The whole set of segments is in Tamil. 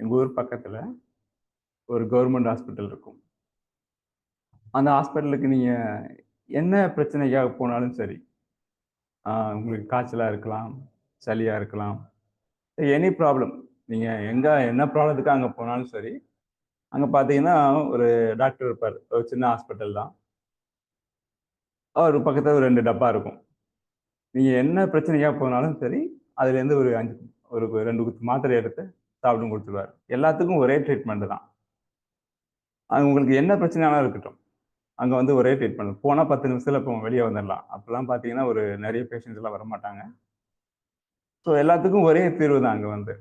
எங்கள் ஊர் பக்கத்தில் ஒரு கவர்மெண்ட் ஹாஸ்பிட்டல் இருக்கும். அந்த ஹாஸ்பிட்டலுக்கு நீங்கள் என்ன பிரச்சனைக்காக போனாலும் சரி உங்களுக்கு காய்ச்சலாக இருக்கலாம் சளியாக இருக்கலாம் எனி ப்ராப்ளம் நீங்கள் எங்கே என்ன ப்ராப்ளத்துக்கு அங்கே போனாலும் சரி அங்கே பார்த்தீங்கன்னா ஒரு டாக்டர் இருப்பார். ஒரு சின்ன ஹாஸ்பிட்டல் தான். அவர் பக்கத்தில் ஒரு ரெண்டு டப்பா இருக்கும். நீங்கள் என்ன பிரச்சனையாக போனாலும் சரி அதுலேருந்து ஒரு அஞ்சு ஒரு ரெண்டு குத்து மாத்திரை எடுத்து சாப்பிடும் கொடுத்துருவார். எல்லாத்துக்கும் ஒரே ட்ரீட்மெண்ட் தான். அது உங்களுக்கு என்ன பிரச்சனையாலும் இருக்கட்டும். அங்கே வந்து ஒரே ட்ரீட்மெண்ட் போனால் பத்து நிமிஷத்தில் இப்போ வெளியே வந்துடலாம் அப்போல்லாம் பார்த்தீங்கன்னா ஒரு நிறைய பேஷண்ட்ஸ் எல்லாம் வர மாட்டாங்க ஸோ எல்லாத்துக்கும் ஒரே தீர்வு தான் அங்கே வந்து.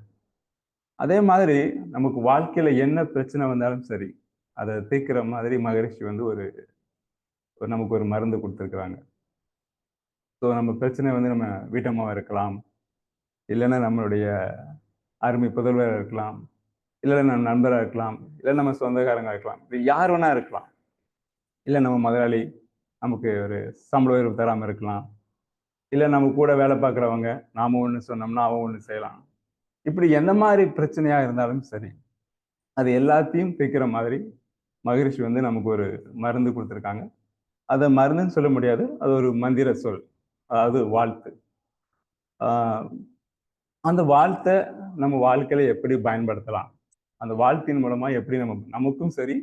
அதே மாதிரி நமக்கு வாழ்க்கையில் என்ன பிரச்சனை வந்தாலும் சரி அதை தீர்க்கிற மாதிரி மகரிஷி வந்து ஒரு ஒரு நமக்கு ஒரு மருந்து கொடுத்துருக்குறாங்க. ஸோ நம்ம பிரச்சனை வந்து நம்ம வீட்டமாக இருக்கலாம். இல்லைன்னா நம்மளுடைய அருமை புதல்வராக இருக்கலாம் இல்லை நம்ம நண்பராக இருக்கலாம் இல்லை நம்ம சொந்தக்காரங்க இருக்கலாம் இது யார் வேணா இருக்கலாம். இல்லை நம்ம முதலாளி நமக்கு ஒரு சம்பள உயர்வு தராமல் இருக்கலாம். இல்லை நம்ம கூட வேலை பார்க்குறவங்க நாம ஒன்று சொன்னோம்னா அவன் ஒன்று செய்யலாம். இப்படி எந்த மாதிரி பிரச்சனையாக இருந்தாலும் சரி அது எல்லாத்தையும் தீர்க்கிற மாதிரி மகரிஷி வந்து நமக்கு ஒரு மருந்து கொடுத்துருக்காங்க. அதை மருந்துன்னு சொல்ல முடியாது அது ஒரு மந்திர சொல் அதாவது வாழ்த்து. அந்த வாழ்த்தை நம்ம வாழ்க்கையில எப்படி பயன்படுத்தலாம்? அந்த வாழ்த்தின் மூலமா எப்படி நம்ம நமக்கும் சரி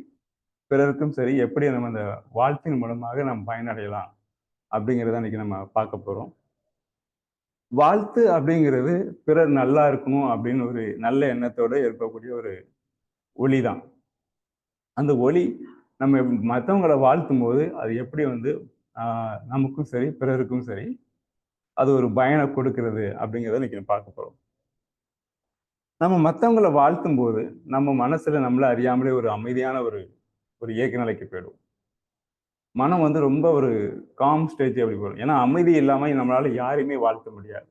பிறருக்கும் சரி எப்படி நம்ம அந்த வாழ்த்தின் மூலமாக நம்ம பயனடையலாம்? அப்படிங்கிறத இன்னைக்கு நம்ம பார்க்க போறோம். வாழ்த்து அப்படிங்கிறது பிறர் நல்லா இருக்கணும் அப்படின்னு ஒரு நல்ல எண்ணத்தோடு இருக்கக்கூடிய ஒரு ஒளி தான் அந்த ஒளி நம்ம மற்றவங்களை வாழ்த்தும் போது அது எப்படி வந்து நமக்கும் சரி பிறருக்கும் சரி அது ஒரு பயனை கொடுக்கிறது அப்படிங்கிறத இன்னைக்கு நம்ம பார்க்க போறோம். நம்ம மற்றவங்களை வாழ்த்தும் போது நம்ம மனசுல நம்மள அறியாமலே ஒரு அமைதியான ஒரு ஒரு இயக்க நிலைக்கு போயிடும் மனம் வந்து ரொம்ப ஒரு காம் ஸ்டேஜ் அப்படி போயிடும். ஏன்னா அமைதி இல்லாமல் நம்மளால யாரையுமே வாழ்த்த முடியாது.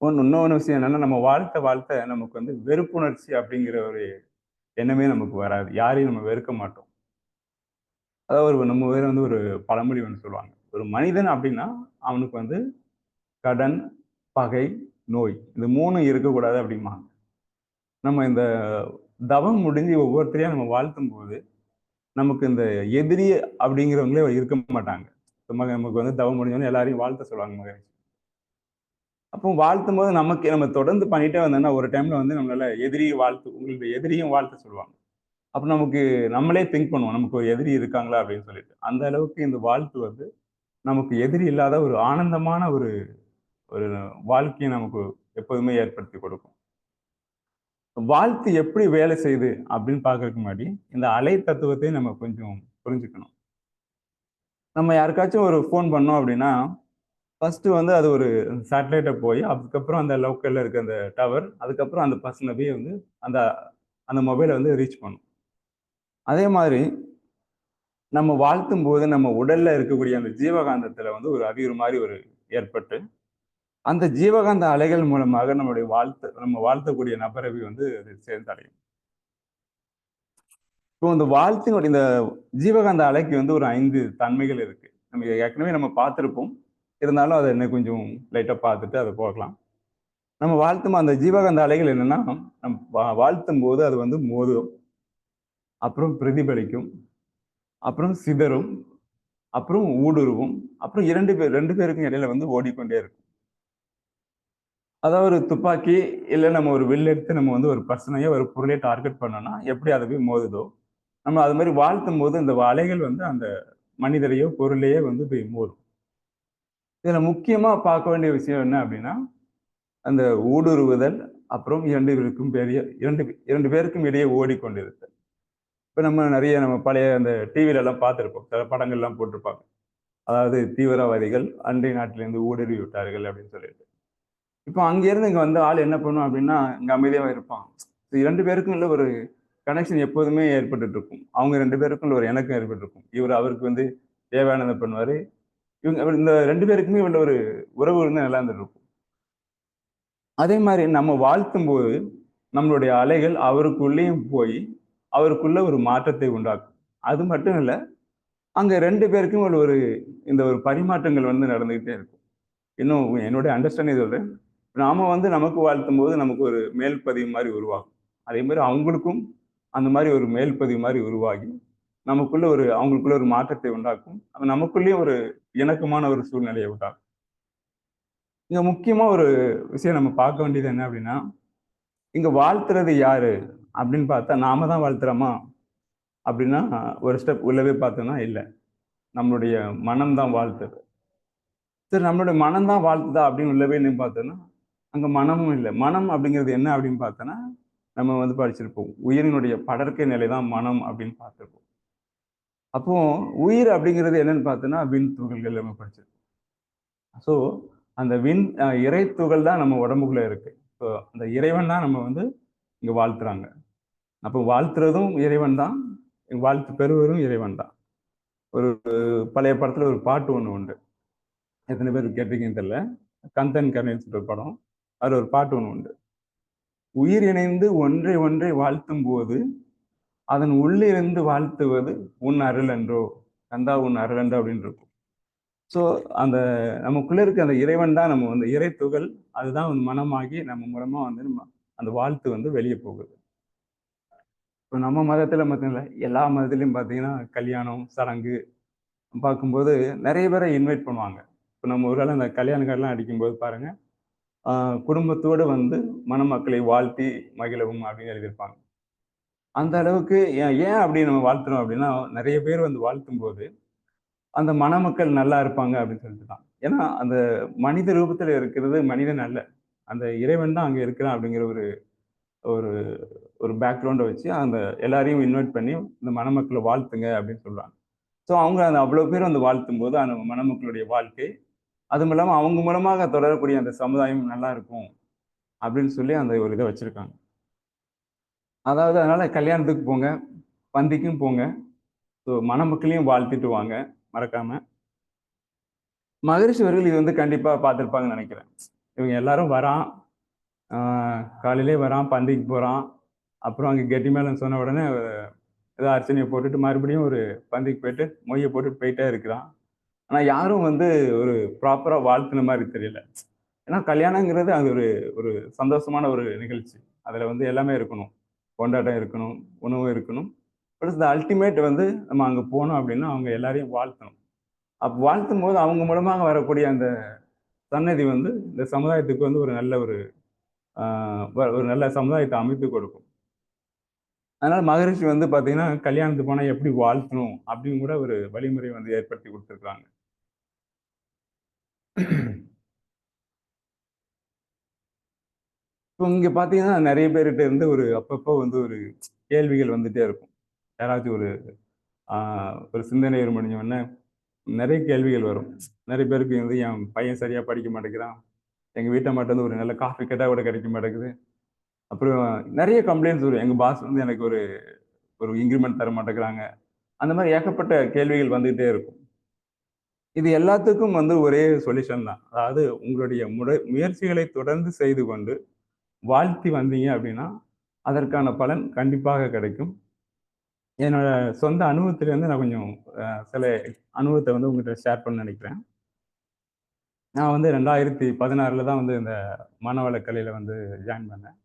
ஒன்று இன்னொன்று விஷயம் என்னன்னா நம்ம வாழ்த்த வாழ்த்த நமக்கு வந்து வெறுப்புணர்ச்சி அப்படிங்கிற ஒரு எண்ணமே நமக்கு வராது. யாரையும் நம்ம வெறுக்க மாட்டோம். அதாவது ஒரு நம்ம வேற வந்து ஒரு பழமொழி ஒன்று சொல்லுவாங்க. ஒரு மனிதன் அப்படின்னா அவனுக்கு வந்து கடன் பகை நோய் இந்த மூணும் இருக்கக்கூடாது அப்படிம்பாங்க. நம்ம இந்த தவம் முடிஞ்சு ஒவ்வொருத்தரையும் நம்ம வாழ்த்தும் போது நமக்கு இந்த எதிரி அப்படிங்கிறவங்களே இருக்க மாட்டாங்க. சும்மா நமக்கு வந்து தவம் முடிஞ்சோன்னு எல்லாரையும் வாழ்த்த சொல்லுவாங்க மகரிஷி. அப்போ வாழ்த்தும் போது நமக்கு நம்ம தொடர்ந்து பண்ணிட்டே வந்தோம்னா ஒரு டைம்ல வந்து நம்மளால எதிரியை வாழ்த்து உங்களுக்கு எதிரியும் வாழ்த்த சொல்லுவாங்க. அப்போ நமக்கு நம்மளே திங்க் பண்ணுவோம். நமக்கு ஒரு எதிரி இருக்காங்களா அப்படின்னு சொல்லிட்டு. அந்த அளவுக்கு இந்த வாழ்த்து வந்து நமக்கு எதிரி இல்லாத ஒரு ஆனந்தமான ஒரு ஒரு வாழ்க்கையை நமக்கு எப்போதுமே ஏற்படுத்தி கொடுக்கும். வாழ்த்து எப்படி வேலை செய்யுது அப்படின்னு பார்க்கறதுக்கு முன்னாடி இந்த அலை தத்துவத்தை நம்ம கொஞ்சம் புரிஞ்சுக்கணும். நம்ம யாருக்காச்சும் ஒரு ஃபோன் பண்ணோம் அப்படின்னா ஃபர்ஸ்ட் வந்து அது ஒரு சேட்டலைட்டை போய் அதுக்கப்புறம் அந்த லோக்கலில் இருக்க அந்த டவர் அதுக்கப்புறம் அந்த பர்சனை போய் வந்து அந்த அந்த மொபைலை வந்து ரீச் பண்ணும். அதே மாதிரி நம்ம வாழ்த்தும் போது நம்ம உடல்ல இருக்கக்கூடிய அந்த ஜீவகாந்தத்துல வந்து ஒரு அவியூர் மாதிரி ஒரு ஏற்பட்டு அந்த ஜீவகாந்த அலைகள் மூலமாக நம்மளுடைய வாழ்த்து நம்ம வாழ்த்தக்கூடிய நபரை வந்து அது சேர்ந்தடையும். இப்போ இந்த வாழ்த்தினுடைய இந்த ஜீவகாந்த அலைக்கு வந்து ஒரு ஐந்து தன்மைகள் இருக்கு. நம்ம ஏற்கனவே நம்ம பார்த்துருப்போம். இருந்தாலும் அதை என்ன கொஞ்சம் லைட்டாக பார்த்துட்டு அதை போகலாம். நம்ம வாழ்த்தும் அந்த ஜீவகாந்த அலைகள் என்னன்னா நம் வாழ்த்தும் போது அது வந்து மோதும். அப்புறம் பிரதிபலிக்கும். அப்புறம் சிதறும் அப்புறம் ஊடுருவும் அப்புறம் இரண்டு பேர் ரெண்டு பேருக்கும் இடையில வந்து ஓடிக்கொண்டே இருக்கும். அதாவது ஒரு துப்பாக்கி இல்லை நம்ம ஒரு வில் எடுத்து நம்ம வந்து ஒரு பர்சனையோ ஒரு பொருளையோ டார்கெட் பண்ணோம்னா எப்படி அதை போய் மோதுதோ நம்ம அது மாதிரி வாழ்த்தும் போது இந்த அலைகள் வந்து அந்த மனிதரையோ பொருளையோ வந்து போய் மோதும். இதில் முக்கியமாக பார்க்க வேண்டிய விஷயம் என்ன அப்படின்னா அந்த ஊடுருவுதல் அப்புறம் இரண்டு பேருக்கும் பெரிய இரண்டு இரண்டு பேருக்கும் இடையே ஓடிக்கொண்டிருத்தல். இப்போ நம்ம நிறைய நம்ம பழைய அந்த டிவிலெல்லாம் பார்த்துருப்போம். சில படங்கள்லாம் போட்டிருப்பாங்க. அதாவது தீவிரவாதிகள் அண்டை நாட்டிலேருந்து ஊடுருவி விட்டார்கள் அப்படின்னு சொல்லிட்டு. இப்போ அங்கேருந்து இங்கே வந்து ஆள் என்ன பண்ணும் அப்படின்னா இங்கே அமைதியாக இருப்பான். ரெண்டு பேருக்கும் உள்ள ஒரு கனெக்ஷன் எப்போதுமே ஏற்பட்டு இருக்கும் அவங்க ரெண்டு பேருக்கும் இல்லை ஒரு எனக்கும் ஏற்பட்டு இருக்கும் இவர் அவருக்கு வந்து தேவையானதை பண்ணுவார். இவங்க இந்த ரெண்டு பேருக்குமே உள்ள ஒரு உறவு வந்து நல்லா இருந்துருக்கும் அதே மாதிரி நம்ம வாழ்த்தும் போது நம்மளுடைய அலைகள் அவருக்குள்ளேயும் போய் அவருக்குள்ள ஒரு மாற்றத்தை உண்டாக்கும். அது மட்டும் இல்லை அங்கே ரெண்டு பேருக்கும் ஒரு ஒரு இந்த ஒரு பரிமாற்றங்கள் வந்து நடந்துக்கிட்டே இருக்கும். இன்னும் என்னுடைய அண்டர்ஸ்டாண்டிங் சொல்கிறேன் நாம வந்து நமக்கு வாழ்த்தும் போது நமக்கு ஒரு மேல் பதிவு மாதிரி உருவாகும். அதே மாதிரி அவங்களுக்கும் அந்த மாதிரி ஒரு மேல் பதிவு மாதிரி உருவாகி நமக்குள்ள ஒரு அவங்களுக்குள்ள ஒரு மாற்றத்தை உண்டாக்கும். அது நமக்குள்ளேயும் ஒரு இணக்கமான ஒரு சூழ்நிலையை உண்டாக்கும். இங்கே முக்கியமாக ஒரு விஷயம் நம்ம பார்க்க வேண்டியது என்ன அப்படின்னா இங்கே வாழ்த்துறது யாரு? அப்படின்னு பார்த்தா நாம தான் வாழ்த்துறோமா? அப்படின்னா ஒரு ஸ்டெப் உள்ளவே பார்த்தோம்னா இல்லை. நம்மளுடைய மனம் தான் வாழ்த்துது. சரி நம்மளுடைய மனம் தான் வாழ்த்துதா அப்படின்னு உள்ளவே பார்த்தோன்னா அங்கே மனமும் இல்லை. மனம் அப்படிங்கிறது என்ன அப்படின்னு பார்த்தோன்னா நம்ம வந்து படிச்சிருப்போம். உயிரினுடைய படற்கை நிலை தான் மனம் அப்படின்னு பார்த்துருப்போம். அப்போ உயிர் அப்படிங்கிறது என்னன்னு பார்த்தோன்னா விண் துகள்கள் நம்ம படிச்சிருப்போம். ஸோ அந்த விண் இறை துகள் தான் நம்ம உடம்புக்குள்ள இருக்கு. ஸோ அந்த இறைவன் தான் நம்ம வந்து இங்கே வாழ்த்துறாங்க. அப்போ வாழ்த்துறதும் இறைவன் தான் வாழ்த்து பெறுவரும் இறைவன் தான் ஒரு பழைய படத்தில் ஒரு பாட்டு ஒன்று உண்டு. எத்தனை பேர் கேட்டிருக்கீங்கன்னு தெரியல. கந்தன் கருணைன்னு சொல்ற படம். அதில் ஒரு பாட்டு ஒன்று உண்டு. உயிர் இணைந்து ஒன்றை ஒன்றை வாழ்த்தும் போது அதன் உள்ளிருந்து வாழ்த்துவது உன் அருள் என்றோ கந்தா உன் அருள் என்றோ அப்படின்னு இருக்கும். ஸோ அந்த நமக்குள்ளே இருக்க அந்த இறைவன் தான் நம்ம வந்து இறை துகள் அதுதான் வந்து மனமாகி நம்ம மூலமாக வந்து நம்ம அந்த வாழ்த்து வந்து வெளியே போகுது. இப்போ நம்ம மதத்தில் மட்டும் இல்லை எல்லா மதத்துலேயும் பார்த்தீங்கன்னா கல்யாணம் சடங்கு பார்க்கும்போது நிறைய பேரை இன்வைட் பண்ணுவாங்க. இப்போ நம்ம ஒரு அந்த கல்யாண கார்டெலாம் அடிக்கும்போது பாருங்கள் குடும்பத்தோடு வந்து மணமக்களை வாழ்த்தி மகிழவும் அப்படின்னு எழுதியிருப்பாங்க. அந்த அளவுக்கு ஏன் ஏன் அப்படி நம்ம வாழ்த்துறோம் அப்படின்னா நிறைய பேர் வந்து வாழ்த்தும் போது அந்த மணமக்கள் நல்லா இருப்பாங்க அப்படின்னு சொல்லிட்டு தான். ஏன்னா அந்த மனித ரூபத்தில் இருக்கிறது மனிதன் அல்ல. அந்த இறைவன் தான் அங்கே இருக்கிறான் அப்படிங்கிற ஒரு ஒரு ஒரு பேக்ரவுண்டை வச்சு அந்த எல்லாரையும் இன்வைட் பண்ணி இந்த மணமக்களை வாழ்த்துங்க அப்படின்னு சொல்றாங்க. ஸோ அவங்க அந்த அவ்வளோ பேர் வந்து வாழ்த்தும் போது அந்த மணமக்களுடைய வாழ்க்கை அதுவும் இல்லாமல் அவங்க மூலமாக தொடரக்கூடிய அந்த சமுதாயம் நல்லா இருக்கும் அப்படின்னு சொல்லி அந்த ஒரு இதை வச்சிருக்காங்க. அதாவது அதனால கல்யாணத்துக்கு போங்க பந்திக்கும் போங்க. ஸோ மணமக்களையும் வாழ்த்திட்டு வாங்க மறக்காம. மகரிஷி அவர்கள் இது வந்து கண்டிப்பா பார்த்துருப்பாங்கன்னு நினைக்கிறேன். இவங்க எல்லாரும் வரான். ஆஹ் காலையிலே வரான் பந்திக்கு போகிறான் அப்புறம் அங்கே கெட்டி மேலன்னு சொன்ன உடனே ஏதோ அர்ச்சனையை போட்டுட்டு மறுபடியும் ஒரு பந்திக்கு போயிட்டு மொய்யை போட்டுட்டு போயிட்டே இருக்கிறான். ஆனால் யாரும் வந்து ஒரு ப்ராப்பராக வாழ்த்துன மாதிரி தெரியல. ஏன்னா கல்யாணங்கிறது அது ஒரு ஒரு சந்தோஷமான ஒரு நிகழ்ச்சி. அதில் வந்து எல்லாமே இருக்கணும். கொண்டாட்டம் இருக்கணும் உணவு இருக்கணும். பட் இந்த அல்டிமேட் வந்து நம்ம அங்கே போனோம் அப்படின்னா அவங்க எல்லாரையும் வாழ்த்தணும். அப்போ வாழ்த்தும் போது அவங்க மூலமாக வரக்கூடிய அந்த சன்னதி வந்து இந்த சமுதாயத்துக்கு வந்து ஒரு நல்ல ஒரு ஒரு நல்ல சமுதாயத்தை அமைத்து கொடுக்கும். அதனால மகரிஷி வந்து பாத்தீங்கன்னா கல்யாணத்துக்கு போனால் எப்படி வாழ்த்தணும் அப்படின்னு கூட ஒரு வழிமுறை வந்து ஏற்படுத்தி கொடுத்துருக்காங்க இப்போ இங்கே பார்த்தீங்கன்னா நிறைய பேர்கிட்ட இருந்து ஒரு அப்பப்போ வந்து ஒரு கேள்விகள் வந்துட்டே இருக்கும். யாராச்சும் ஒரு ஆஹ் ஒரு சிந்தனை முடிஞ்சவொடனே நிறைய கேள்விகள் வரும். நிறைய பேருக்கு வந்து என் பையன் சரியா படிக்க மாட்டேங்கிறான். எங்கள் வீட்டை மட்டும் வந்து ஒரு நல்ல காஃபி கேட்டால் கூட கிடைக்க மாட்டேங்குது. அப்புறம் நிறைய கம்ப்ளைண்ட்ஸ் வரும். எங்கள் பாஸ் வந்து எனக்கு ஒரு ஒரு இன்க்ரிமெண்ட் தர மாட்டேங்கிறாங்க. அந்த மாதிரி ஏகப்பட்ட கேள்விகள் வந்துகிட்டே இருக்கும். இது எல்லாத்துக்கும் வந்து ஒரே சொல்யூஷன் தான். அதாவது உங்களுடைய முறை முயற்சிகளை தொடர்ந்து செய்து கொண்டு வாழ்த்தி வந்தீங்க அப்படின்னா அதற்கான பலன் கண்டிப்பாக கிடைக்கும். என்னோட சொந்த அனுபவத்திலேருந்து நான் கொஞ்சம் சில அனுபவத்தை வந்து உங்கள்கிட்ட ஷேர் பண்ண நினைக்கிறேன். நான் வந்து ரெண்டாயிரத்தி பதினாறில் தான் வந்து இந்த மனவளக்கலையில் வந்து ஜாயின் பண்ணேன்.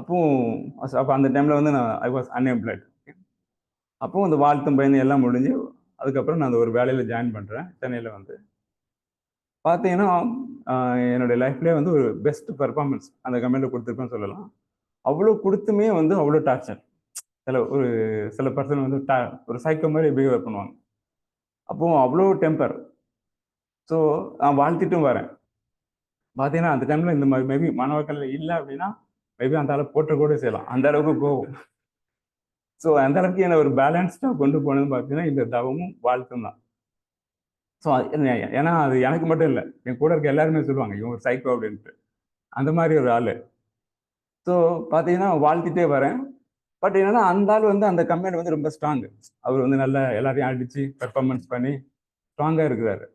அப்போ அப்போ அந்த டைமில் வந்து நான் ஐ வாஸ் அன்எம்ப்ளாய்ட் அப்போ அந்த வாழ்த்தும் பயணம் எல்லாம் முடிஞ்சு அதுக்கப்புறம் நான் அந்த ஒரு வேலையில் ஜாயின் பண்ணுறேன் சென்னையில் வந்து. பார்த்தீங்கன்னா என்னுடைய லைஃப்லேயே வந்து ஒரு பெஸ்ட் பெர்ஃபார்மன்ஸ் அந்த கம்பெனியில் கொடுத்துருப்பேன்னு சொல்லலாம். அவ்வளோ கொடுத்துமே வந்து அவ்வளோ டார்ச்சர் சில ஒரு சில பர்சன் வந்து டா ஒரு சைக்கோ மாதிரி பிஹேவ் பண்ணுவாங்க. அப்போ அவ்வளோ டெம்பர் ஸோ நான் வாழ்த்திட்டும் வரேன். பார்த்தீங்கன்னா அந்த டைமில் இந்த மாதிரி மேபி மாணவர்கள் இல்லை அப்படின்னா மேபி அந்த அளவுக்கு போட்டு கூட செய்யலாம். அந்த அளவுக்கு போகும் ஸோ அந்த அளவுக்கு என்னை ஒரு பேலன்ஸ்டாக கொண்டு போனது பார்த்தீங்கன்னா இந்த தவமும் வாழ்த்தும் தான். ஸோ ஏன்னா அது எனக்கு மட்டும் இல்லை. என் கூட இருக்க எல்லாருமே சொல்லுவாங்க இவங்க ஒரு சைக்கோ அப்படின்ட்டு. அந்த மாதிரி ஒரு ஆள். ஸோ பார்த்தீங்கன்னா வாழ்த்திட்டே வரேன். பட் என்னன்னா அந்த ஆள் வந்து அந்த கம்பெனி வந்து ரொம்ப ஸ்ட்ராங் அவர் வந்து நல்லா எல்லாரையும் அடித்து பெர்ஃபார்மன்ஸ் பண்ணி ஸ்ட்ராங்காக இருக்கிறாரு.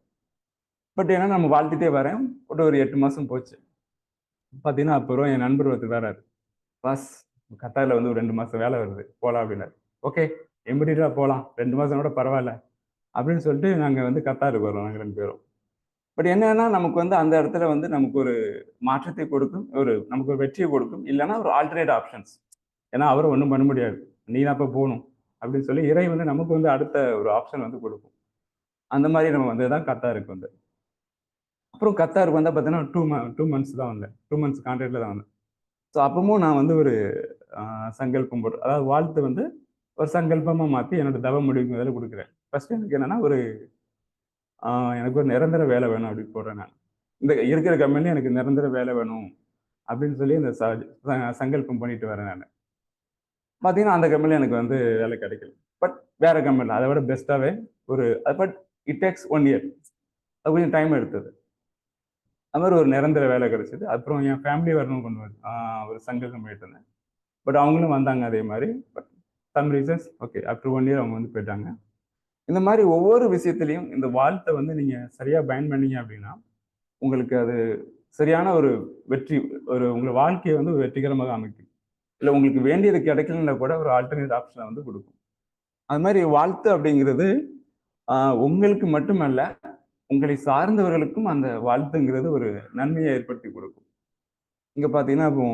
பட் ஏன்னா நம்ம வாழ்த்திட்டே வரேன். ஒரு எட்டு மாதம் போச்சு. பார்த்தீங்கன்னா அப்புறம் என் நண்பர் ஒருத்தர் வராரு பாஸ் கத்தாரில் வந்து ஒரு ரெண்டு மாதம் வேலை வருது. போகலாம் அப்படின்னாரு. ஓகே எம்பிடிட்டா போகலாம் ரெண்டு மாதம் கூட பரவாயில்ல அப்படின்னு சொல்லிட்டு நாங்கள் வந்து கத்தாருக்கு வரோம் நாங்கள் ரெண்டு பேரும். பட் என்னன்னா நமக்கு வந்து அந்த இடத்துல வந்து நமக்கு ஒரு மாற்றத்தை கொடுக்கும் ஒரு நமக்கு ஒரு வெற்றியை கொடுக்கும். இல்லைன்னா ஒரு ஆல்டர்னேட் ஆப்ஷன்ஸ் ஏன்னா அவரும் ஒன்றும் பண்ண முடியாது. நீ தான் இப்போ போகணும் அப்படின்னு சொல்லி இறை வந்து நமக்கு வந்து அடுத்த ஒரு ஆப்ஷன் வந்து கொடுக்கும். அந்த மாதிரி நம்ம வந்து தான் கத்தாருக்கு வந்து அப்புறம் கத்தாருக்கு வந்தால் பார்த்தீங்கன்னா டூ ம டூ மந்த்ஸ் தான் வந்தேன். டூ மந்த்ஸ் கான்ட்ராக்டில் தான் வந்தேன். ஸோ அப்பவும் நான் வந்து ஒரு சங்கல்பம் போட்டு அதாவது வாழ்த்து வந்து ஒரு சங்கல்பமாக மாற்றி என்னோட தவ முடிவுக்கு முதல்ல கொடுக்குறேன். ஃபர்ஸ்ட் எனக்கு என்னென்னா ஒரு எனக்கு ஒரு நிரந்தர வேலை வேணும் அப்படின்னு போடுறேன் நான். இந்த இருக்கிற கம்பெனில எனக்கு நிரந்தர வேலை வேணும் அப்படின்னு சொல்லி இந்த சங்கல்பம் பண்ணிட்டு வரேன் நான். பார்த்தீங்கன்னா அந்த கம்பெனியில் எனக்கு வந்து வேலை கிடைக்கல. பட் வேற கம்பெனியில் அதை விட பெஸ்ட்டாகவே ஒரு but it takes one year அது கொஞ்சம் டைம் எடுத்தது. அது மாதிரி ஒரு நிரந்தர வேலை கிடைச்சிது. அப்புறம் என் ஃபேமிலி வரணும் கொண்டு வந்து ஒரு சங்கல்பம் பண்ணிட்டு பட் அவங்களும் வந்தாங்க அதே மாதிரி. But some reasons okay after one year அவங்க வந்து போயிட்டாங்க. இந்த மாதிரி ஒவ்வொரு விஷயத்துலையும் இந்த வாழ்த்தை வந்து நீங்கள் சரியாக பயன் பண்ணீங்க அப்படின்னா உங்களுக்கு அது சரியான ஒரு வெற்றி ஒரு உங்களை வாழ்க்கையை வந்து வெற்றிகரமாக அமைக்கும். இல்லை உங்களுக்கு வேண்டியது கிடைக்கலன்னா கூட ஒரு ஆல்டர்னேட் ஆப்ஷனை வந்து கொடுக்கும். அது மாதிரி வாழ்த்து அப்படிங்கிறது உங்களுக்கு மட்டுமல்ல உங்களை சார்ந்தவர்களுக்கும் அந்த வாழ்த்துங்கிறது ஒரு நன்மையை ஏற்படுத்தி கொடுக்கும். இங்கே பார்த்தீங்கன்னா இப்போ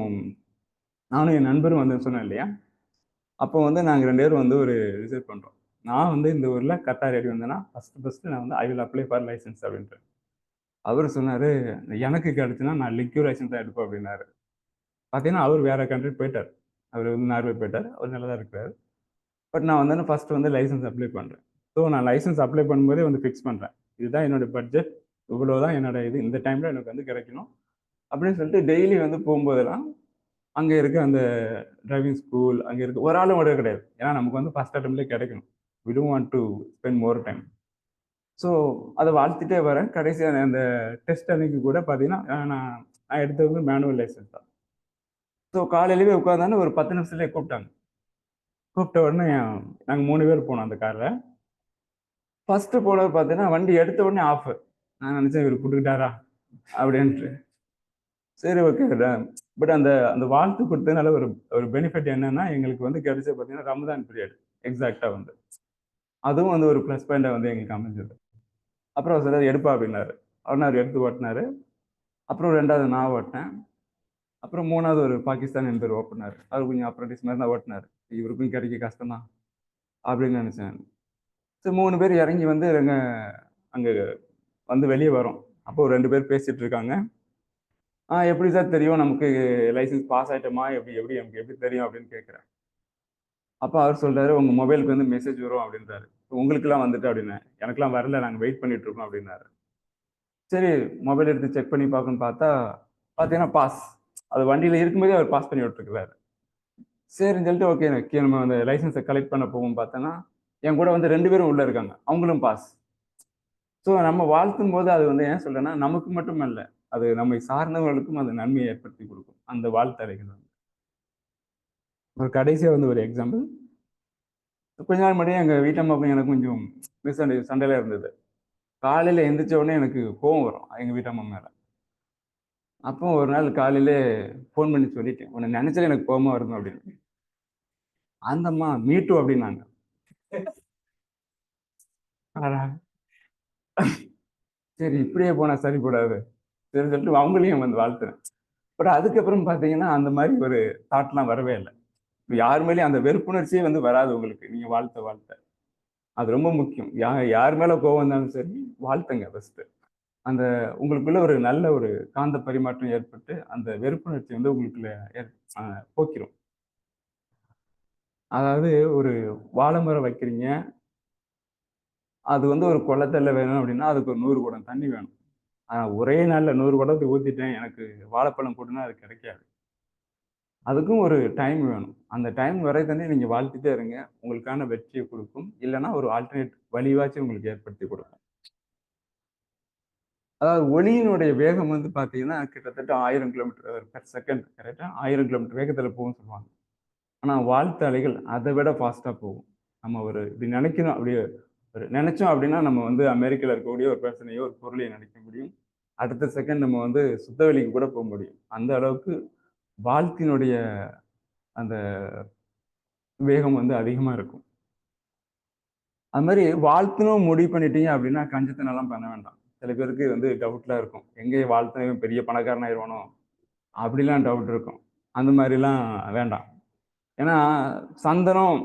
நானும் என் நண்பரும் வந்து சொன்னேன் இல்லையா? அப்போ வந்து நாங்கள் ரெண்டு பேரும் வந்து ஒரு ரிசர்வ் பண்ணுறோம் நான் வந்து இந்த ஊரில் கத்தார் ஏடி வந்தேன்னா ஃபஸ்ட்டு ஃபஸ்ட்டு நான் வந்து I will apply for licence அப்படின்ட்டு. அவர் சொன்னார் எனக்கு கிடைச்சுன்னா நான் லிக்யூர் லைசன்ஸ் தான் எடுப்பேன் அப்படின்னாரு. பார்த்தீங்கன்னா அவர் வேற கண்ட்ரி போயிட்டார். அவர் வந்து நார்வே போயிட்டார். அவர் நல்லா தான் இருக்கிறார். பட் நான் வந்து ஃபர்ஸ்ட் வந்து லைசன்ஸ் அப்ளை பண்ணுறேன் ஸோ நான் லைசன்ஸ் அப்ளை பண்ணும்போதே வந்து ஃபிக்ஸ் பண்ணுறேன் இதுதான் என்னோட பட்ஜெட் இவ்வளோ தான் என்னோட இது. இந்த டைமில் எனக்கு வந்து கிடைக்கணும். அப்படின்னு சொல்லிட்டு டெய்லி வந்து போகும்போதெல்லாம் அங்கே இருக்க அந்த டிரைவிங் ஸ்கூல் அங்கே இருக்க ஒரு ஆளும் விட கிடையாது. ஏன்னா நமக்கு வந்து ஃபஸ்ட் அட்டம்லேயே கிடைக்கணும். We don't want to spend more time so அதை வாழ்த்துட்டே வரேன். கடைசியாக அந்த டெஸ்ட் அன்னைக்கு கூட பார்த்தீங்கன்னா நான் நான் எடுத்தது வந்து மேனுவல் லைசன்ஸ் தான். ஸோ காலையிலேயே உட்காந்தானே ஒரு பத்து நிமிஷத்துலேயே கூப்பிட்டாங்க. கூப்பிட்ட உடனே நாங்கள் மூணு பேர் போனோம் அந்த காரில் ஃபஸ்ட்டு போனது பார்த்தீங்கன்னா வண்டி எடுத்த உடனே ஆஃப் நான் நினச்சேன் இவர் கொடுத்துக்கிட்டாரா அப்படின்ட்டு. சரி ஓகே பட் அந்த அந்த வாழ்த்து கொடுத்ததுனால ஒரு ஒரு பெனிஃபிட் என்னன்னா எங்களுக்கு வந்து கிடைச்ச பார்த்தீங்கன்னா ரமதான் பீரியட் எக்ஸாக்டாக வந்து. அதுவும் வந்து ஒரு ப்ளஸ் பாயிண்டாக வந்து எங்களுக்கு அமைஞ்சது. அப்புறம் சார் எடுப்பா அப்படின்னாரு. அவர் எடுத்து ஓட்டினாரு. அப்புறம் ரெண்டாவது நான் ஓட்டினேன். அப்புறம் மூணாவது ஒரு பாகிஸ்தான் என்பவர் ஓட்டினார் அவர் கொஞ்சம் அப்ரண்டிஸ் மாதிரி தான் ஓட்டினார். இவருக்கும் கிடைக்க கஷ்டம் தான் அப்படின்னு நினச்சேன். மூணு பேர் இறங்கி வந்து அங்கே வந்து வெளியே வரோம். அப்போ ஒரு ரெண்டு பேர் பேசிகிட்டு இருக்காங்க. ஆ எப்படி சார் தெரியும்? நமக்கு லைசன்ஸ் பாஸ் ஆகிட்டோமா எப்படி எப்படி நமக்கு எப்படி தெரியும் அப்படின்னு கேட்குறேன். அப்போ அவர் சொல்கிறாரு உங்கள் மொபைலுக்கு வந்து மெசேஜ் வரும் அப்படின்றாரு. உங்களுக்குலாம் வந்துட்டு அப்படின்னு. எனக்குலாம் வரல நாங்கள் வெயிட் பண்ணிட்டு இருக்கோம் அப்படின்னாரு. சரி மொபைல் எடுத்து செக் பண்ணி பார்க்கணும்னு பார்த்தா பார்த்தீங்கன்னா பாஸ் அது வண்டியில் இருக்கும்போதே அவர் பாஸ் பண்ணி விட்டுருக்குறாரு. சரின்னு சொல்லிட்டு ஓகே நம்ம அந்த லைசன்ஸை கலெக்ட் பண்ண போகும் பார்த்தோன்னா என் கூட வந்து ரெண்டு பேரும் உள்ளே இருக்காங்க. அவங்களும் பாஸ். ஸோ நம்ம வாழ்த்தும் போது அது வந்து ஏன் சொல்றேன்னா நமக்கு மட்டும் இல்லை அது நம்மை சார்ந்தவர்களுக்கும் அது நன்மையை ஏற்படுத்தி கொடுக்கும். அந்த வாழ்த்தறைகள் வந்து. ஒரு கடைசியாக வந்து ஒரு எக்ஸாம்பிள் கொஞ்ச நாள் முன்னாடி எங்கள் வீட்டம்மாக்கும் எனக்கு கொஞ்சம் மிஸ் சண்டையில் இருந்தது. காலையில் எந்திரிச்ச உடனே எனக்கு கோவம் வரும் எங்கள் வீட்டம்மா மேலே. அப்போ ஒரு நாள் காலையில ஃபோன் பண்ணி சொல்லிட்டேன். உன்னை நினைச்சாலே எனக்கு கோபமாக வருது அப்படின்னு. அந்தம்மா மீட்டு அப்படின்னாங்க. சரி இப்படியே போனா சரிப்படாது சரி சொல்லிட்டு அவங்களையும் வந்து வாழ்த்துறேன். பட் அதுக்கப்புறம் பார்த்தீங்கன்னா அந்த மாதிரி ஒரு தாட்லாம் வரவே இல்லை. யார் மேலேயும் அந்த வெறுப்புணர்ச்சியே வந்து வராது உங்களுக்கு. நீங்க வாழ்த்த வாழ்த்த. அது ரொம்ப முக்கியம். யா யார் மேல கோவம் இருந்தாலும் சரி வாழ்த்துங்க ஃபர்ஸ்ட் அந்த உங்களுக்குள்ள ஒரு நல்ல ஒரு காந்த பரிமாற்றம் ஏற்பட்டு அந்த வெறுப்புணர்ச்சி வந்து உங்களுக்குள்ள போக்கிரும். அதாவது ஒரு வாழை மரம் வைக்கிறீங்க. அது வந்து ஒரு குளத்தில் வேணும் அப்படின்னா அதுக்கு ஒரு நூறு குடம் தண்ணி வேணும். ஆனால் ஒரே நாளில் நூறு குடத்தை ஊற்றிட்டேன் எனக்கு வாழைப்பழம் கொடுனா அது கிடைக்காது. அதுக்கும் ஒரு டைம் வேணும். அந்த டைம் வரை தானே நீங்கள் வாழ்த்திட்டே இருங்க. உங்களுக்கான வெற்றியை கொடுக்கும். இல்லைன்னா ஒரு ஆல்டர்னேட் வழிவாச்சும் உங்களுக்கு ஏற்படுத்தி கொடுக்கும். அதாவது ஒளியினுடைய வேகம் வந்து பார்த்தீங்கன்னா கிட்டத்தட்ட ஆயிரம் கிலோமீட்டர் பெர் செகண்ட் கரெக்டாக ஆயிரம் கிலோமீட்டர் வேகத்தில் போகும்னு சொல்லுவாங்க. ஆனால் வாழ்த்து அலைகள் அதை விட ஃபாஸ்ட்டாக போகும். நம்ம ஒரு இப்படி நினைக்கணும் அப்படியே ஒரு நினைச்சோம் அப்படின்னா நம்ம வந்து அமெரிக்காவில் இருக்கக்கூடிய ஒரு பிரச்சனையோ ஒரு பொருளையோ நினைக்க முடியும். அடுத்த செகண்ட் நம்ம வந்து சுத்தவெளிக்கு கூட போக முடியும். அந்த அளவுக்கு வாழ்த்தினுடைய அந்த வேகம் வந்து அதிகமாக இருக்கும். அது மாதிரி வாழ்த்துனும் முடிவு பண்ணிட்டீங்க அப்படின்னா கஞ்சத்தனெல்லாம் பண்ண வேண்டாம். சில பேருக்கு வந்து டவுட்லாம் இருக்கும். எங்கே வாழ்த்தவன் பெரிய பணக்காரன் ஆயிடுவானோ? அப்படிலாம் டவுட் இருக்கும். அந்த மாதிரிலாம் வேண்டாம். ஏன்னா சந்தனம்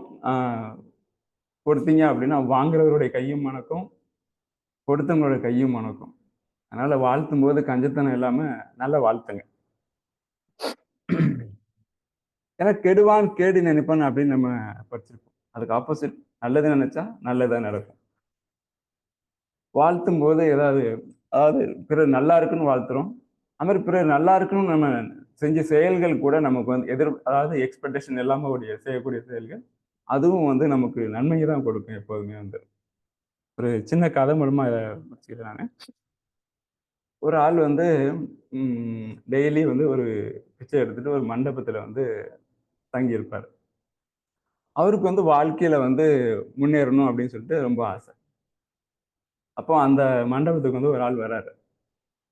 கொடுத்தீங்க அப்படின்னா வாங்குறவருடைய கையும் மணக்கும் கொடுத்தவங்களுடைய கையும் மணக்கும். அதனால வாழ்த்தும் போது கஞ்சத்தனம் இல்லாம நல்லா வாழ்த்துங்க. ஏன்னா கெடுவான் கேடு நினைப்பான் அப்படின்னு நம்ம படிச்சிருப்போம். அதுக்கு ஆப்போசிட் நல்லது நினைச்சா நல்லதா நடக்கும். வாழ்த்தும் போது ஏதாவது அதாவது பிறர் நல்லா இருக்குன்னு வாழ்த்துறோம். அது மாதிரி பிறர் நல்லா இருக்குன்னு நம்ம செஞ்ச செயல்கள் கூட நமக்கு வந்து எதிர் அதாவது எக்ஸ்பெக்டேஷன் இல்லாமல் உடைய செய்யக்கூடிய செயல்கள் அதுவும் வந்து நமக்கு நன்மையை தான் கொடுக்கும் எப்போதுமே வந்து. ஒரு சின்ன கதை மூலமாக இதை முடிச்சுக்கிறேன் நான். ஒரு ஆள் வந்து டெய்லி வந்து ஒரு பிச்சை எடுத்துட்டு ஒரு மண்டபத்தில் வந்து தங்கி இருப்பார் அவருக்கு வந்து வாழ்க்கையில் வந்து முன்னேறணும் அப்படின்னு சொல்லிட்டு ரொம்ப ஆசை. அப்போ அந்த மண்டபத்துக்கு வந்து ஒரு ஆள் வராரு.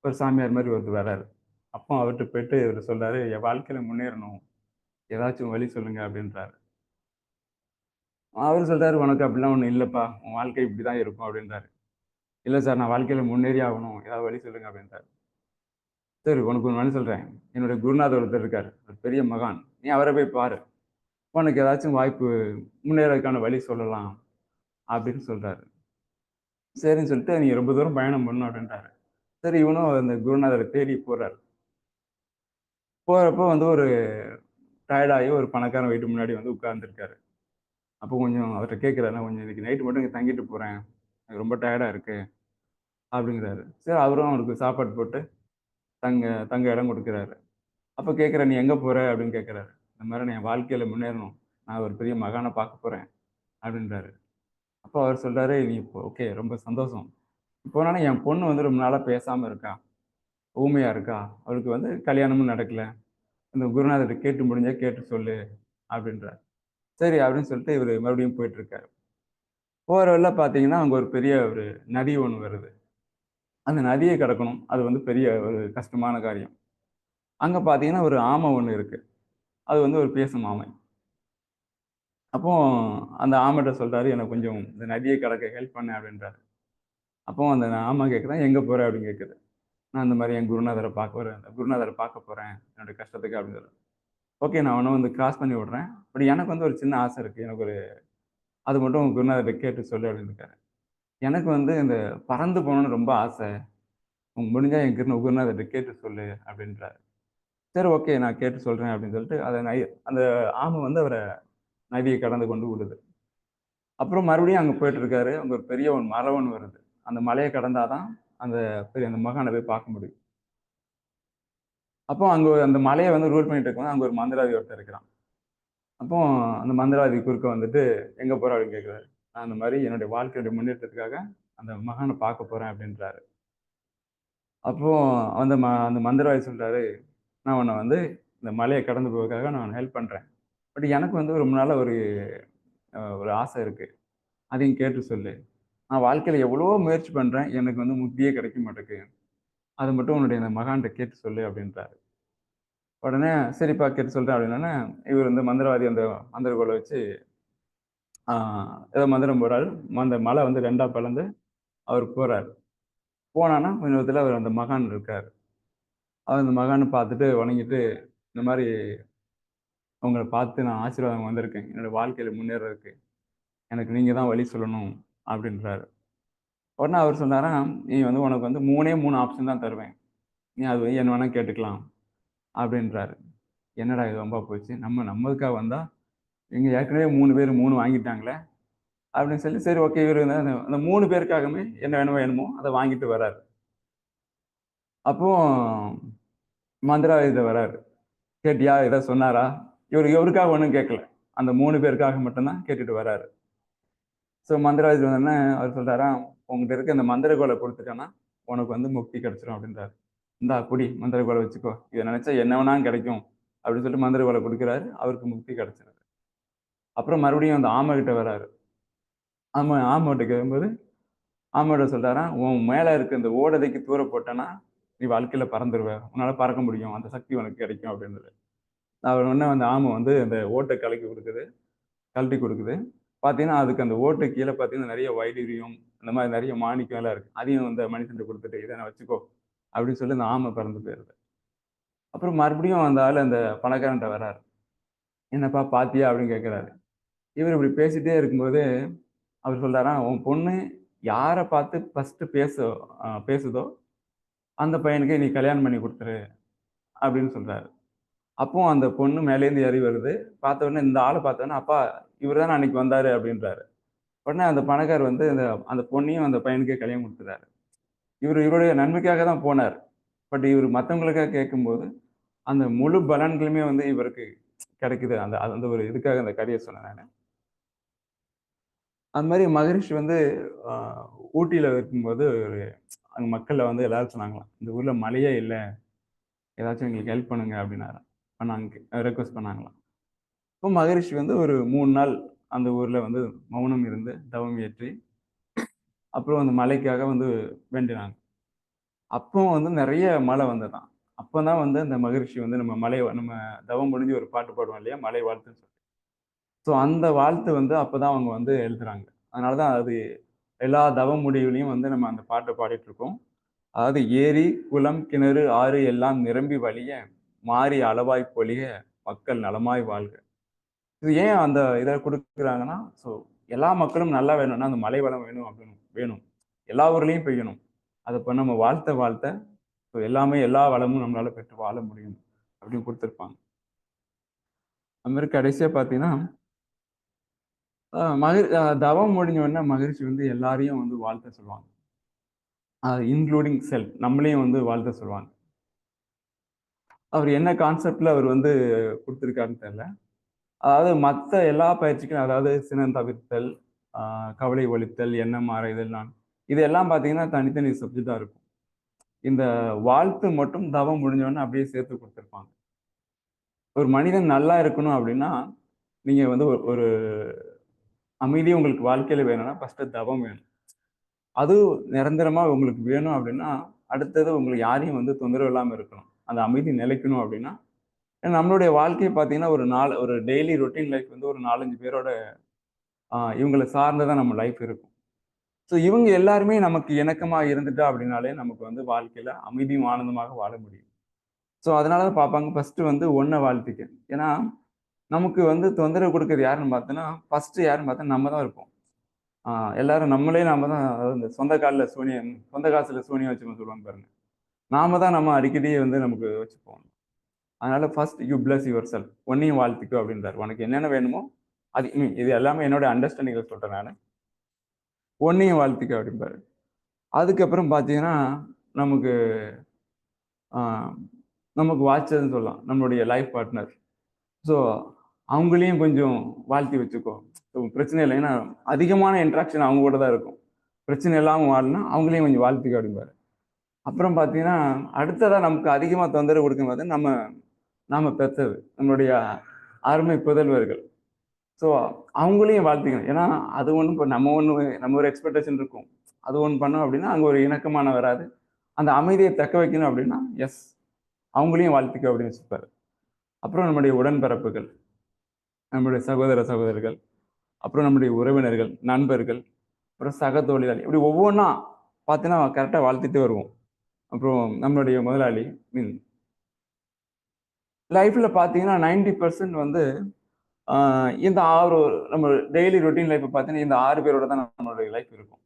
ஒரு சாமியார் மாதிரி ஒருத்தர் வராரு. அப்போ அவர்கிட்ட போயிட்டு இவர் சொல்றாரு என் வாழ்க்கையில முன்னேறணும். ஏதாச்சும் வழி சொல்லுங்க அப்படின்றாரு. அவர் சொல்றாரு உனக்கு அப்படிலாம் ஒன்றும் இல்லைப்பா. உன் வாழ்க்கை இப்படிதான் இருக்கும் அப்படின்றாரு. இல்லை சார் நான் வாழ்க்கையில் முன்னேறி ஆகணும். ஏதாவது வழி சொல்லுங்க அப்படின்றாரு. சரி உனக்கு ஒன்று வழி சொல்கிறேன் என்னுடைய குருநாதர் ஒருத்தர் இருக்கார். ஒரு பெரிய மகான். நீ அவரை போய் பாரு. உனக்கு ஏதாச்சும் வாய்ப்பு முன்னேறதுக்கான வழி சொல்லலாம் அப்படின்னு சொல்கிறாரு சரின்னு சொல்லிட்டு நீ ரொம்ப தூரம் பயணம் பண்ணணும் அப்படின்றாரு. சரி இவனும் அந்த குருநாதரை தேடி போகிறாரு போகிறப்போ வந்து ஒரு டயர்டாகி ஒரு பணக்காரன் வீட்டு முன்னாடி வந்து உட்கார்ந்துருக்காரு. அப்போ கொஞ்சம் அவர்கிட்ட கேட்குறாரு கொஞ்சம் இன்னைக்கு நைட்டு மட்டும் இங்கே தங்கிட்டு போகிறேன் எனக்கு ரொம்ப டயர்டாக இருக்குது அப்படிங்கிறாரு. சரி அவரும் அவருக்கு சாப்பாடு போட்டு தங்க தங்க இடம் கொடுக்குறாரு. அப்போ கேட்குற நீ எங்கே போகிற அப்படின்னு கேட்குறாரு. இந்த மாதிரி நான் என் வாழ்க்கையில் முன்னேறணும். நான் ஒரு பெரிய மகானை பார்க்க போகிறேன் அப்படின்றாரு. அப்போ அவர் சொல்கிறாரு நீ இப்போ ஓகே ரொம்ப சந்தோஷம். இப்போ என் பொண்ணு வந்து ரொம்ப நாளாக பேசாமல் இருக்கான் ஊமையாக இருக்கா? அவளுக்கு வந்து கல்யாணமும் நடக்கல. இந்த குருநாதர்கிட்ட கேட்டு முடிஞ்சால் கேட்டு சொல்லு அப்படின்றார். சரி அப்படின்னு சொல்லிட்டு இவர் மறுபடியும் போயிட்டுருக்காரு. போகிற வழியில் பார்த்தீங்கன்னா அங்கே ஒரு பெரிய ஒரு நதி ஒன்று வருது. அந்த நதியை கடக்கணும். அது வந்து பெரிய ஒரு கஷ்டமான காரியம். அங்கே பார்த்தீங்கன்னா ஒரு ஆமை ஒன்று இருக்குது அது வந்து ஒரு பேசும் ஆமை. அப்போ அந்த ஆமைகிட்ட சொல்கிறாரு எனக்கு கொஞ்சம் இந்த நதியை கடக்க ஹெல்ப் பண்ண அப்படின்றாரு. அப்போ அந்த ஆமை கேட்குறேன் எங்கே போகிற அப்படின்னு கேட்குது நான் இந்த மாதிரி என் குருநாதரை பார்க்க வரேன் குருநாதரை பார்க்க போகிறேன் என்னோட கஷ்டத்துக்கு அப்படின்னு சொல்றேன். ஓகே நான் அவனை வந்து கிராஸ் பண்ணி விடுறேன். பட் எனக்கு வந்து ஒரு சின்ன ஆசை இருக்குது எனக்கு ஒரு அது மட்டும் உங்கள் குருநாதரை கேட்டு சொல்லு அப்படின்னு இருக்காரு. எனக்கு வந்து இந்த பறந்து போகணும்னு ரொம்ப ஆசை. உங்க முடிஞ்சால் என் குரு குருநாதர்கிட்ட கேட்டு சொல்லு அப்படின்றாரு. சரி ஓகே நான் கேட்டு சொல்கிறேன் அப்படின்னு சொல்லிட்டு அதை நை அந்த ஆமை வந்து அவரை நதியை கடந்து கொண்டு விடுது. அப்புறம் மறுபடியும் அங்கே போயிட்டு இருக்காரு. அங்கே ஒரு பெரிய ஒரு மரவன் ஒன்று வருது. அந்த மலையை கடந்தாதான் அந்த பெரிய அந்த மகானை போய் பார்க்க முடியும். அப்போ அங்கே அந்த மலையை வந்து ரூல் பண்ணிட்டு இருக்கும்போது அங்கே ஒரு மந்திராதி ஒருத்தர் இருக்கிறான். அப்போ அந்த மந்திரவாதி குறுக்க வந்துட்டு எங்கே போகிற அப்படின்னு கேட்குறாரு. நான் அந்த மாதிரி என்னுடைய வாழ்க்கையுடைய முன்னேற்றத்துக்காக அந்த மகானை பார்க்க போகிறேன் அப்படின்றாரு. அப்போ அந்த ம அந்த மந்திரவாதி சொல்கிறாரு நான் உன்னை வந்து இந்த மலையை கடந்து போவதுக்காக நான் ஹெல்ப் பண்ணுறேன் பட் எனக்கு வந்து ரொம்ப நாளாக ஒரு ஒரு ஆசை இருக்குது அதையும் கேட்டு சொல்லு. நான் வாழ்க்கையில் எவ்வளோ முயற்சி பண்ணுறேன் எனக்கு வந்து முக்தியே கிடைக்க மாட்டேங்குது. அது மட்டும் உன்னுடைய அந்த மகான்கிட்ட கேட்டு சொல்லு அப்படின்றாரு. உடனே சரிப்பா கேட்டு சொல்கிறேன் அப்படின்னா இவர் வந்து மந்திரவாதி அந்த மந்திரகோலை வச்சு ஏதோ மந்திரம் போறாரு. அந்த மலை வந்து ரெண்டாக பிளந்து அவர் போகிறார் போனான்னா கொஞ்ச விதத்தில் அவர் அந்த மகான் இருக்கார். அவர் அந்த மகானை பார்த்துட்டு வணங்கிட்டு இந்த மாதிரி உங்களை பார்த்து நான் ஆசீர்வாதம் வந்திருக்கேன். என்னோடய வாழ்க்கையில் முன்னேறதுக்கு. எனக்கு நீங்கள் தான் வழி சொல்லணும். அப்படின்றாரு. உடனே அவர் சொன்னாரா நீ வந்து உனக்கு வந்து மூணே மூணு ஆப்ஷன் தான் தருவேன். நீ அது என்ன வேணால் கேட்டுக்கலாம். அப்படின்றாரு. என்னடா இது ரொம்ப போச்சு? நம்ம நம்மளுக்காக வந்தால் இங்கே ஏற்கனவே மூணு பேர் மூணு வாங்கிட்டாங்களே. அப்படின்னு சொல்லி சரி ஓகே இவர் அந்த மூணு பேருக்காகவே என்ன வேணுமோ வேணுமோ அதை வாங்கிட்டு வராரு. அப்போ இதை வராரு. கேட்டியா இதை சொன்னாரா? இவர் இவருக்காக ஒன்றும் கேட்கல. அந்த மூணு பேருக்காக மட்டும்தான் கேட்டுட்டு வராரு. ஸோ மந்திராயுத வந்தோடனே அவர் சொல்றாரா உங்ககிட்ட இருக்க இந்த மந்திரகோலை கொடுத்துட்டேன்னா உனக்கு வந்து முக்தி கிடைச்சிரும் அப்படின்றாரு. இந்தா குடி மந்திரகோலை வச்சுக்கோ. இதை நினைச்சா என்ன வேணாலும் கிடைக்கும் அப்படின்னு சொல்லிட்டு மந்திரகோலை கொடுக்குறாரு. அவருக்கு முக்தி கிடைச்சிருது. அப்புறம் மறுபடியும் அந்த ஆமை கிட்ட வராரு. ஆமா ஆமைகிட்ட கேட்கும்போது ஆமையோட சொல்றாரா உன் மேலே இருக்க இந்த ஓடதைக்கு தூர போட்டேன்னா நீ வாழ்க்கையில பறந்துருவ. உன்னால பறக்க முடியும். அந்த சக்தி உனக்கு கிடைக்கும் அப்படின்றது அவர் உடனே அந்த ஆமை வந்து அந்த ஓட்டை கலக்கி கொடுக்குது கழட்டி கொடுக்குது. பார்த்தீங்கன்னா அதுக்கு அந்த ஓட்டு கீழே பார்த்தீங்கன்னா நிறைய வைடூரியம் அந்த மாதிரி நிறைய மாணிக்கம் எல்லாம் இருக்கு. அதையும் அந்த மனுஷன் கொடுத்துட்டு இதை நான் வச்சுக்கோ அப்படின்னு சொல்லி அந்த ஆமை பறந்து போயிருது. அப்புறம் மறுபடியும் அந்த ஆள் அந்த பணக்காரன்ட்ட வர்றாரு என்னப்பா பாத்தியா? அப்படின்னு கேட்குறாரு இவர் இப்படி பேசிட்டே இருக்கும்போது அவர் சொல்றாரா உன் பொண்ணு யாரை பார்த்து ஃபஸ்ட்டு பேச பேசுதோ அந்த பையனுக்கு நீ கல்யாணம் பண்ணி கொடுத்துரு அப்படின்னு சொல்றாரு. அப்போ அந்த பொண்ணு மேலேருந்து ஏறி வருது. பார்த்த உடனே இந்த ஆளை பார்த்த உடனே அப்பா இவர் தான் அன்னைக்கு வந்தாரு அப்படின்றாரு. உடனே அந்த பணக்கார் வந்து அந்த அந்த பொண்ணையும் அந்த பையனுக்கே கல்யாணம் கொடுத்துறாரு இவர் இவருடைய நன்மைக்காக தான் போனார். பட் இவர் மற்றவங்களுக்காக கேட்கும்போது அந்த முழு பலன்களுமே வந்து இவருக்கு கிடைக்குது. அந்த அந்த ஒரு இதுக்காக அந்த கதையை சொன்னேன் நான். அந்த மாதிரி மகரிஷி வந்து ஊட்டியில் இருக்கும்போது ஒரு அங்கே மக்கள்ல வந்து எல்லாரும் சொன்னாங்களாம் இந்த ஊரில் மழையே இல்லை. ஏதாச்சும் எங்களுக்கு ஹெல்ப் பண்ணுங்க அப்படின்னாரு பண்ணாங்க ரெக்வஸ்ட் பண்ணாங்களாம். இப்போ மகரிஷி வந்து ஒரு மூணு நாள் அந்த ஊரில் வந்து மௌனம் இருந்து தவம் ஏற்றி அப்புறம் அந்த மலைக்காக வந்து வேண்டினாங்க. அப்போ வந்து நிறைய மழை அப்போ தான் வந்து அந்த மகரிஷி வந்து நம்ம மலை நம்ம தவம் முடிஞ்சு ஒரு பாட்டு பாடுவோம் இல்லையா? மலை வாழ்த்துன்னு சொல்லி ஸோ அந்த வாழ்த்து வந்து அப்போ தான் அவங்க வந்து எழுதுறாங்க. அதனாலதான் அது எல்லா தவ முடிவுலையும் வந்து நம்ம அந்த பாட்டை பாடிட்டு இருக்கோம் அதாவது ஏரி குளம் கிணறு ஆறு எல்லாம் நிரம்பி வழிய மாறி அளவாய் பொழிய மக்கள் நலமாய் வாழ்க. இது ஏன் அந்த இதை கொடுக்குறாங்கன்னா ஸோ எல்லா மக்களும் நல்லா வேணும்னா அந்த மலை வளம் வேணும் அப்படின்னு வேணும். எல்லா ஊர்லேயும் பெய்யணும். அதை இப்போ நம்ம வாழ்த்த வாழ்த்த ஸோ எல்லாமே எல்லா வளமும் நம்மளால பெற்று வாழ முடியும் அப்படின்னு கொடுத்துருப்பாங்க. அது மாதிரி கடைசியாக பார்த்தீங்கன்னா மகிழ் தவம் முடிஞ்ச உடனே மகிழ்ச்சி வந்து எல்லாரையும் வந்து வாழ்த்த சொல்லுவாங்க. இன்க்ளூடிங் செல் நம்மளையும் வந்து வாழ்த்த சொல்லுவாங்க. அவர் என்ன கான்செப்டில் அவர் வந்து கொடுத்துருக்காருன்னு தெரியல. அதாவது மற்ற எல்லா பயிற்சிக்கும் அதாவது சினம் தவிர்த்தல் கவலை ஒழித்தல் எண்ணம் ஆராய்தல் நான் இதெல்லாம் பார்த்தீங்கன்னா தனித்தனி சப்ஜெக்டாக இருக்கும். இந்த வாழ்த்து மட்டும் தவம் முடிஞ்சோடனே அப்படியே சேர்த்து கொடுத்துருப்பாங்க. ஒரு மனிதன் நல்லா இருக்கணும் அப்படின்னா நீங்கள் வந்து ஒரு- அமைதி உங்களுக்கு வாழ்க்கையில் வேணும்னா ஃபஸ்ட்டு தவம் வேணும். அது நிரந்தரமாக உங்களுக்கு வேணும் அப்படின்னா அடுத்தது உங்களுக்கு யாரையும் வந்து தொந்தரவு இல்லாமல் இருக்கணும் அந்த அமைதி நிலைக்கணும் அப்படின்னா நம்மளுடைய வாழ்க்கையை பார்த்தீங்கன்னா ஒரு நாள் ஒரு டெய்லி ரொட்டீன் லைஃப் வந்து ஒரு நாலஞ்சு பேரோட இவங்களை சார்ந்து தான் நம்ம லைஃப் இருக்கும். ஸோ இவங்க எல்லாருமே நமக்கு இணக்கமாக இருந்துட்டா அப்படின்னாலே நமக்கு வந்து வாழ்க்கையில் அமைதியும் ஆனந்தமாக வாழ முடியும். ஸோ அதனால தான் பார்ப்பாங்க ஃபஸ்ட்டு வந்து ஒன்றை வாழ்த்திக்க. ஏன்னா நமக்கு வந்து தொந்தரவு கொடுக்கறது யாருன்னு பார்த்தோன்னா ஃபஸ்ட்டு யாருன்னு பார்த்தா நம்ம தான் இருப்போம். எல்லாரும் நம்மளே நாம தான் அதாவது இந்த சொந்த காலில் சூனியம் சொந்த காசில் சூனியம் வச்சுக்கணும் சொல்லுவாங்க பாருங்க. நாம தான் நம்ம அடிக்கடி வந்து நமக்கு வச்சுப்போம். அதனால ஃபர்ஸ்ட் யூ பிளஸ் யுவர் செல் ஒன்னையும் வாழ்த்துக்கோ அப்படின்றார். உனக்கு என்னென்ன வேணுமோ அது மீன் இது எல்லாமே என்னோட அண்டர்ஸ்டாண்டிங்கில் சொல்கிறேன் நான். ஒன்னையும் வாழ்த்துக்கோ அப்படிம்பாரு அதுக்கப்புறம் பார்த்தீங்கன்னா நமக்கு நமக்கு வாட்சதுன்னு சொல்லலாம். நம்மளுடைய லைஃப் பார்ட்னர் ஸோ அவங்களையும் கொஞ்சம் வாழ்த்தி வச்சுக்கோ. பிரச்சனை இல்லை. ஏன்னா அதிகமான இன்ட்ராக்ஷன் அவங்க கூட தான் இருக்கும். பிரச்சனை இல்லாமல் வாழணும் அவங்களையும் கொஞ்சம் வாழ்த்துக்க அப்படிம்பாரு அப்புறம் பார்த்தீங்கன்னா அடுத்ததாக நமக்கு அதிகமாக தொந்தரவு கொடுக்கும் போது நம்ம நாம் பெற்றது நம்மளுடைய அருமை புதல்வர்கள். ஸோ அவங்களையும் வாழ்த்துக்கணும் ஏன்னா அது ஒன்றும் இப்போ நம்ம ஒன்று நம்ம ஒரு எக்ஸ்பெக்டேஷன் இருக்கும். அது ஒன்று பண்ணோம் அப்படின்னா அங்கே ஒரு இணக்கமான வராது. அந்த அமைதியை தக்க வைக்கணும் அப்படின்னா எஸ் அவங்களையும் வாழ்த்துக்க அப்படின்னு வச்சுப்பாரு அப்புறம் நம்முடைய உடன்பிறப்புகள் நம்முடைய சகோதர சகோதரர்கள் அப்புறம் நம்முடைய உறவினர்கள் நண்பர்கள் அப்புறம் சக தொழிலாளி இப்படி ஒவ்வொன்றா பார்த்தீங்கன்னா கரெக்டாக வாழ்த்துட்டு வருவோம். அப்புறம் நம்மளுடைய முதலாளி மீன் லைஃப்பில் பார்த்தீங்கன்னா நைன்டி பர்சன்ட் வந்து இந்த ஆறு நம்ம டெய்லி ரொட்டீன் லைஃப்பை பார்த்தீங்கன்னா இந்த ஆறு பேரோட தான் நம்மளுடைய லைஃப் இருக்கும்.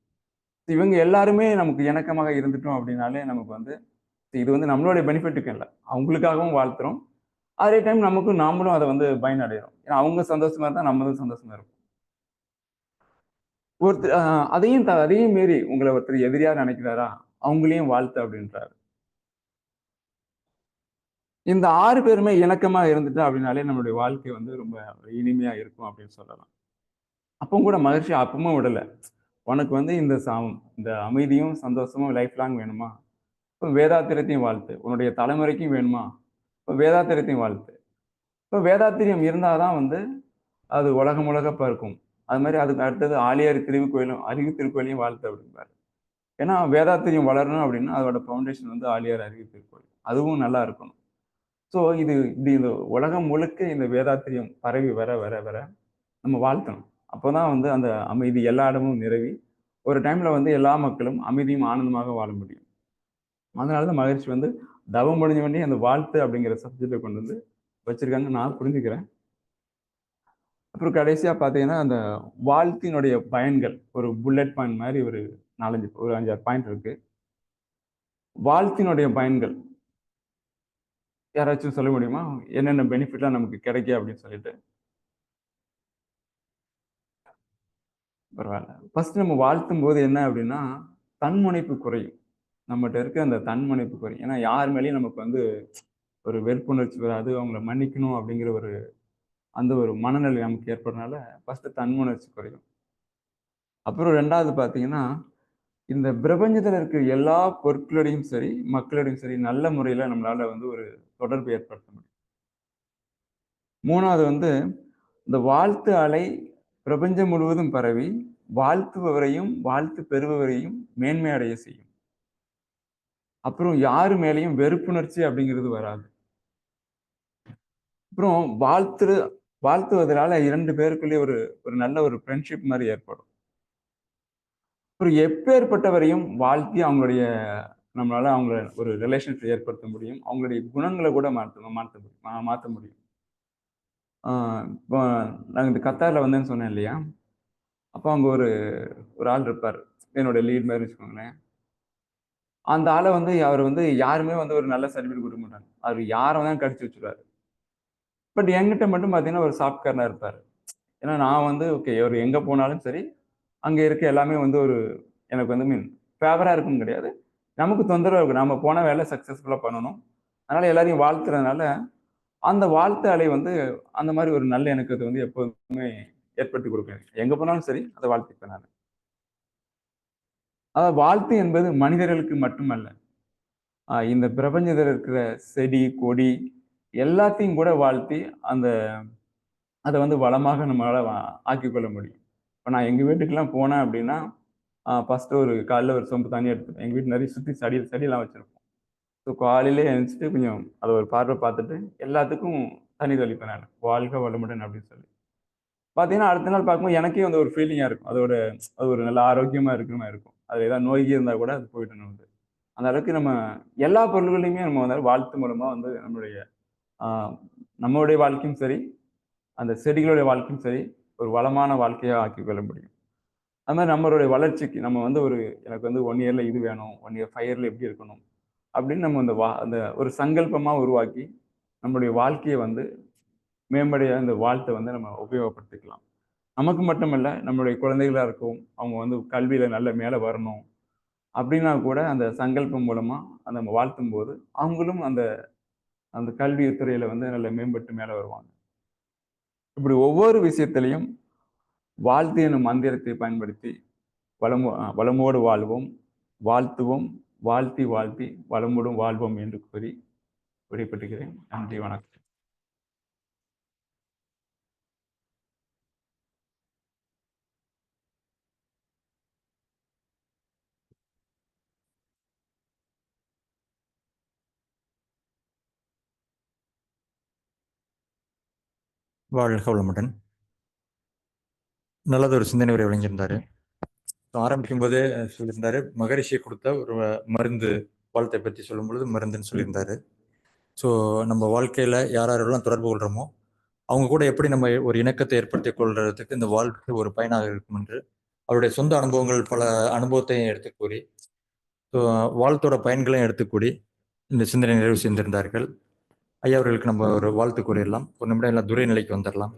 இவங்க எல்லாருமே நமக்கு இணக்கமாக இருந்துட்டோம் அப்படின்னாலே நமக்கு வந்து இது வந்து நம்மளுடைய பெனிஃபிட்டுக்கு இல்லை. அவங்களுக்காகவும் வாழ்த்துறோம். அதே டைம் நமக்கும் நாமளும் அதை வந்து பயனடைகிறோம். ஏன்னா அவங்க சந்தோஷமா இருந்தால் நம்மளும் சந்தோஷமா இருக்கும் ஒருத்தர் அதையும் த- அதையும் மீறி உங்களை ஒருத்தர் எதிரியாக நினைக்கிறாரா? அவங்களையும் வாழ்த்து அப்படின்றாரு. இந்த ஆறு பேருமே இணக்கமாக இருந்துட்டு அப்படின்னாலே நம்மளுடைய வாழ்க்கை வந்து ரொம்ப இனிமையாக இருக்கும் அப்படின்னு சொல்லலாம். அப்போ கூட மகிழ்ச்சி அப்பவும் விடலை. உனக்கு வந்து இந்த சாமம் இந்த அமைதியும் சந்தோஷமும் லைஃப் லாங் வேணுமா? இப்போ வேதாத்திரத்தையும் வாழ்த்து. உன்னுடைய தலைமுறைக்கும் வேணுமா? இப்போ வேதாத்திரத்தையும் வாழ்த்து. இப்போ வேதாத்திரியம் இருந்தால் தான் வந்து அது உலகம் உலகப்பாக இருக்கும் அது மாதிரி அதுக்கு அடுத்தது ஆலியார் திருக்கோயிலும் அறிவு திருக்கோயிலையும் வாழ்த்து அப்படிங்கிறார் ஏன்னா வேதாத்திரியம் வளரணும் அப்படின்னா அதோட ஃபவுண்டேஷன் வந்து ஆலியார் அறிவு திருக்கோயில். அதுவும் நல்லா இருக்கணும். ஸோ இது இது இந்த உலகம் முழுக்க இந்த வேதாத்திரியம் பரவி வர வர வர நம்ம வாழ்த்தணும். அப்போதான் வந்து அந்த அமைதி எல்லா இடமும் நிறவி ஒரு டைம்ல வந்து எல்லா மக்களும் அமைதியும் ஆனந்தமாக வாழ முடியும். அதனால தான் மகிழ்ச்சி வந்து தவம் முடிஞ்ச வேண்டிய அந்த வாழ்த்து அப்படிங்கிற சப்ஜெக்டை கொண்டு வந்து வச்சுருக்காங்க. நான் புரிஞ்சுக்கிறேன். அப்புறம் கடைசியாக பார்த்தீங்கன்னா அந்த வாழ்த்தினுடைய பயன்கள் ஒரு புல்லட் பாயிண்ட் மாதிரி ஒரு நாலஞ்சு ஒரு அஞ்சாறு பாயிண்ட் இருக்கு. வாழ்த்தினுடைய பயன்கள். யாராச்சும் சொல்ல முடியுமா? என்னென்ன பெனிஃபிட்லாம் நமக்கு கிடைக்கும் அப்படின்னு சொல்லிட்டு? பரவாயில்ல. ஃபர்ஸ்ட் நம்ம வாழ்த்தும் போது என்ன அப்படின்னா தன்முனைப்பு குறையும் நம்மகிட்ட இருக்க அந்த தன்முனைப்பு குறையும் ஏன்னா யார் மேலேயும் நமக்கு வந்து ஒரு வெறுப்புணர்ச்சி வராது. அவங்கள மன்னிக்கணும் அப்படிங்கிற ஒரு அந்த ஒரு மனநிலை நமக்கு ஏற்படுறதுனால ஃபர்ஸ்ட் தன்முணர்ச்சி குறையும். அப்புறம் ரெண்டாவது பார்த்தீங்கன்னா இந்த பிரபஞ்சத்தில் இருக்கிற எல்லா பொருட்களோடையும் சரி மக்களோடையும் சரி நல்ல முறையில் நம்மளால வந்து ஒரு தொடர்பு ஏற்படுத்த முடியும். மூணாவது வந்து இந்த வாழ்த்து அலை பிரபஞ்சம் முழுவதும் பரவி வாழ்த்துபவரையும் வாழ்த்து பெறுபவரையும் மேன்மை அடைய செய்யும். அப்புறம் யாரு மேலேயும் வெறுப்புணர்ச்சி அப்படிங்கிறது வராது. அப்புறம் வாழ்த்து வாழ்த்துவதனால இரண்டு பேருக்குள்ளேயே ஒரு ஒரு நல்ல ஒரு ஃப்ரெண்ட்ஷிப் மாதிரி ஏற்படும். ஒரு எப்பேற்பட்டவரையும் வாழ்த்தி அவங்களுடைய நம்மளால அவங்கள ஒரு ரிலேஷன்ஷிப் ஏற்படுத்த முடியும். அவங்களுடைய குணங்களை கூட மாற்ற மாற்ற முடியும் மாற்ற முடியும். இப்போ நாங்கள் இந்த கத்தாரில் வந்தேன்னு சொன்னேன் இல்லையா? அப்போ அங்கே ஒரு ஒரு ஆள் இருப்பார். என்னோட லீட் மாதிரி வச்சுக்கோங்களேன். அந்த ஆளை வந்து அவர் வந்து யாருமே வந்து ஒரு நல்ல சர்டிஃபிகேட் கொடுக்க மாட்டாங்க அவர் யாரை தான் கடிச்சு வச்சுருவாரு. பட் என்கிட்ட மட்டும் பார்த்தீங்கன்னா ஒரு சாஃப்ட்வேர்னா இருப்பார். ஏன்னா நான் வந்து ஓகே அவர் எங்கே போனாலும் சரி அங்கே இருக்க எல்லாமே வந்து ஒரு எனக்கு வந்து மீன் ஃபேவராக இருக்குன்னு கிடையாது. நமக்கு தொந்தரவு இருக்கும் நம்ம போன வேலை சக்ஸஸ்ஃபுல்லாக பண்ணணும். அதனால் எல்லாரையும் வாழ்த்துறதுனால அந்த வாழ்த்து அலை வந்து அந்த மாதிரி ஒரு நல்ல இணக்கத்தை வந்து எப்போதுமே ஏற்படுத்தி கொடுப்பேன் எங்கே போனாலும் சரி அதை வாழ்த்திப்பேன் நான். அதாவது வாழ்த்து என்பது மனிதர்களுக்கு மட்டுமல்ல. இந்த பிரபஞ்சத்தில் இருக்கிற செடி கொடி எல்லாத்தையும் கூட வாழ்த்தி அந்த அதை வந்து வளமாக நம்மளால் ஆக்கிக்கொள்ள முடியும். இப்போ நான் எங்கள் வீட்டுக்கெல்லாம் போனேன் அப்படின்னா ஃபஸ்ட்டு ஒரு காலையில் ஒரு சொம்பு தண்ணி எடுத்துப்பேன். எங்கள் வீட்டு நிறைய சுற்றி செடி செடியெல்லாம் வச்சுருப்போம். ஸோ காலையிலே எழுந்துட்டு கொஞ்சம் அதை ஒரு பார்வை பார்த்துட்டு எல்லாத்துக்கும் தண்ணி தெளிப்பேன் நான். வாழ்க வளமுடன் அப்படின்னு சொல்லி. பார்த்தீங்கன்னா அடுத்த நாள் பார்க்கும்போது எனக்கே வந்து ஒரு ஃபீலிங்காக இருக்கும். அதோட அது ஒரு நல்ல ஆரோக்கியமாக இருக்கிற மாதிரி இருக்கும். அதில் ஏதாவது நோய்க்கு இருந்தால் கூட அது போயிட்டு வந்து அந்த அளவுக்கு நம்ம எல்லா பொருள்களையுமே நம்ம வந்து வாழ்த்து மூலமாக வந்து நம்மளுடைய நம்மளுடைய வாழ்க்கையும் சரி அந்த செடிகளுடைய வாழ்க்கையும் சரி ஒரு வளமான வாழ்க்கையாக ஆக்கி கொள்ள முடியும். அது மாதிரி நம்மளுடைய வளர்ச்சிக்கு நம்ம வந்து ஒரு எனக்கு வந்து ஒன் இயரில் இது வேணும் ஒன் இயர் ஃபைவ் இயரில் எப்படி இருக்கணும் அப்படின்னு நம்ம அந்த வா அந்த ஒரு சங்கல்பமாக உருவாக்கி நம்மளுடைய வாழ்க்கையை வந்து மேம்படைய அந்த வாழ்த்தை வந்து நம்ம உபயோகப்படுத்திக்கலாம். நமக்கு மட்டுமல்ல நம்மளுடைய குழந்தைகளாக இருக்கும் அவங்க வந்து கல்வியில் நல்ல மேலே வரணும் அப்படின்னா கூட அந்த சங்கல்பம் மூலமாக அந்த நம்ம வாழ்த்தும் போது அவங்களும் அந்த அந்த கல்வி துறையில் வந்து நல்ல மேம்பட்டு மேலே வருவாங்க. இப்படி ஒவ்வொரு விஷயத்திலையும் வாழ்த்து எனும் மந்திரத்தை பயன்படுத்தி வளமோ வளமோடு வாழ்வோம் வாழ்த்துவோம் வாழ்த்தி வாழ்த்தி வளமுடன் வாழ்வோம் என்று கூறி விடைபெற்றுகிறேன் நன்றி வணக்கம். வாழ்க வளமுடன். நல்லதொரு சிந்தனை உரை வழங்கியிருந்தாரு ஆரம்பிக்கும் போதே சொல்லியிருந்தாரு. மகரிஷி கொடுத்த ஒரு மருந்து வாழ்த்தை பற்றி சொல்லும் பொழுது மருந்துன்னு சொல்லியிருந்தாரு. ஸோ நம்ம வாழ்க்கையில் யார் யாரெல்லாம் தொடர்பு கொள்கிறோமோ அவங்க கூட எப்படி நம்ம ஒரு இணக்கத்தை ஏற்படுத்தி கொள்றதுக்கு இந்த வாழ்க்கை ஒரு பயனாக இருக்கும் என்று அவருடைய சொந்த அனுபவங்கள் பல அனுபவத்தையும் எடுத்து கூறி ஸோ வாழ்த்தோட பயன்களையும் எடுத்து கூடி இந்த சிந்தனை நிறைவு செய்திருந்தார்கள். ஐயா அவர்களுக்கு நம்ம ஒரு வாழ்த்து கூறிடலாம். ஒரு நிமிடம் எல்லாம் துரை நிலைக்கு வந்துடலாம்.